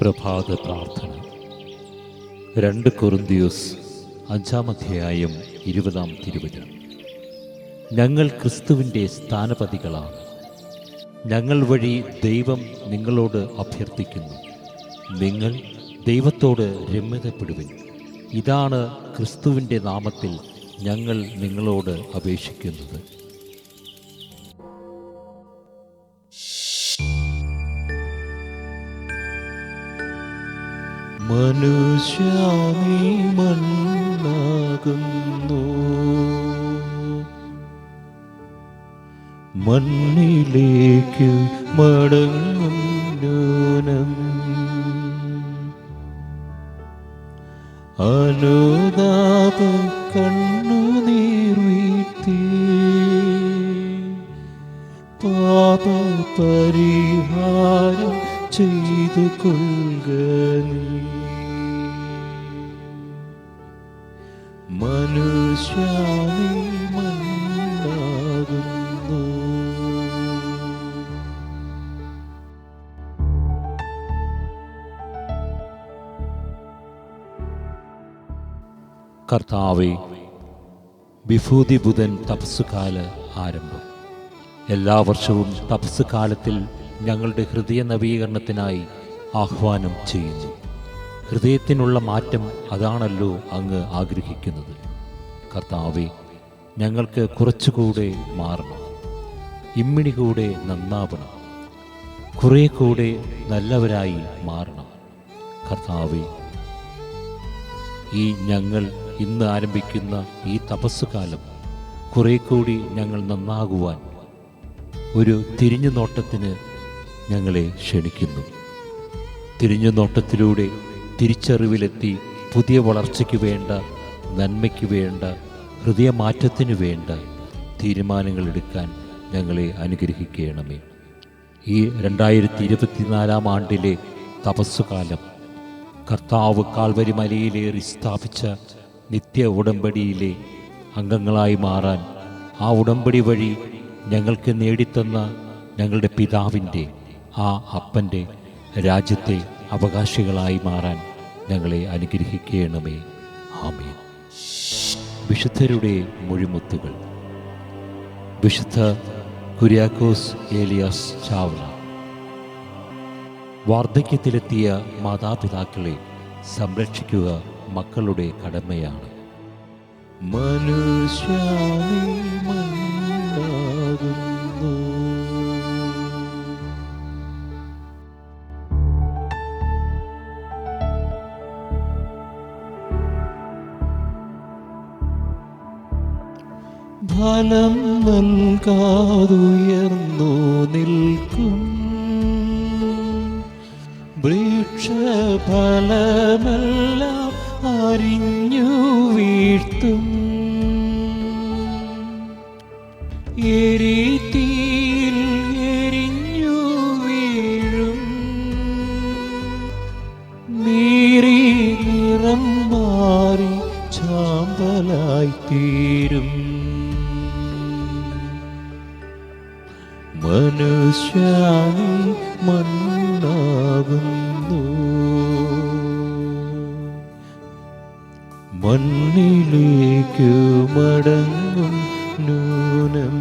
പ്രഭാത പ്രാർത്ഥന. രണ്ട് അഞ്ചാം അധ്യായം ഇരുപതാം തിരുവചനം. ഞങ്ങൾ ക്രിസ്തുവിന്റെ സ്ഥാനപതികളാണ്. ഞങ്ങൾ വഴി ദൈവം നിങ്ങളോട് അഭ്യർത്ഥിക്കുന്നു. നിങ്ങൾ ദൈവത്തോട് രമ്യതപ്പെടുവിൻ. ഇതാണ് ക്രിസ്തുവിന്റെ നാമത്തിൽ ഞങ്ങൾ നിങ്ങളോട് അപേക്ഷിക്കുന്നത്. മനുഷ്യാമി മണ്ണാകുന്നു മണ്ണിലേക്ക് മടങ്ങും ന്യൂനം. അനുതാപ കണ്ണുനീർവീത്തി പാപ പരിഹാരം ചെയ്തു കൊള്ളുക നീ. കർത്താവെ വിഭൂതി ബുധൻ തപസ്സുകാല ആരംഭം. എല്ലാ വർഷവും തപസ്സുകാലത്തിൽ ഞങ്ങളുടെ ഹൃദയ നവീകരണത്തിനായി ആഹ്വാനം ചെയ്യുന്നു. ഹൃദയത്തിനുള്ള മാറ്റം അതാണല്ലോ അങ്ങ് ആഗ്രഹിക്കുന്നത്. കർത്താവെ ഞങ്ങൾക്ക് കുറച്ചുകൂടെ മാറണം. ഇമ്മിണി കൂടെ നന്നാവണം. കുറേ കൂടെ നല്ലവരായി മാറണം. കർത്താവെ ഈ ഞങ്ങൾ ഇന്ന് ആരംഭിക്കുന്ന ഈ തപസ്സുകാലം കുറേ കൂടി ഞങ്ങൾ നന്നാകുവാൻ ഒരു തിരിഞ്ഞു നോട്ടത്തിന് ഞങ്ങളെ ക്ഷണിക്കുന്നു. തിരിഞ്ഞു നോട്ടത്തിലൂടെ തിരിച്ചറിവിലെത്തി പുതിയ വളർച്ചയ്ക്ക് വേണ്ട നന്മയ്ക്ക് വേണ്ട ഹൃദയമാറ്റത്തിനു വേണ്ട തീരുമാനങ്ങൾ എടുക്കാൻ ഞങ്ങളെ അനുഗ്രഹിക്കണമേ. ഈ രണ്ടായിരത്തി ഇരുപത്തിനാലാം ആണ്ടിലെ തപസ്സുകാലം കർത്താവ് കാൽവരി മലയിലേറി സ്ഥാപിച്ച നിത്യ ഉടമ്പടിയിലെ അംഗങ്ങളായി മാറാൻ ആ ഉടമ്പടി വഴി ഞങ്ങൾക്ക് നേടിത്തന്ന ഞങ്ങളുടെ പിതാവിന്റെ ആ അപ്പന്റെ രാജ്യത്തെ അവകാശികളായി മാറാൻ ഞങ്ങളെ അനുഗ്രഹിക്കണമേ. ആമേൻ. വിശുദ്ധരുടെ മൊഴിമുത്തുകൾ. വിശുദ്ധ കുര്യാക്കോസ് ഏലിയാസ് ചാവ്ല. വാർദ്ധക്യത്തിലെത്തിയ മാതാപിതാക്കളെ സംരക്ഷിക്കുക മക്കളുടെ കടമയാണ്. മനുഷ്യാമി ഫലം നൽകാതുയർന്നു നിൽക്കും. വൃക്ഷഫലമെല്ലാം അറിഞ്ഞു വീഴ്ത്തും. എരിതീയിൽ എരിഞ്ഞു വീഴും. നീറി നിറം മാറി ചാമ്പലായി തീരും. മനുഷ്യാനി മണ്ണാകുന്നു. മണ്ണിലേക്കു മടങ്ങും നൂനം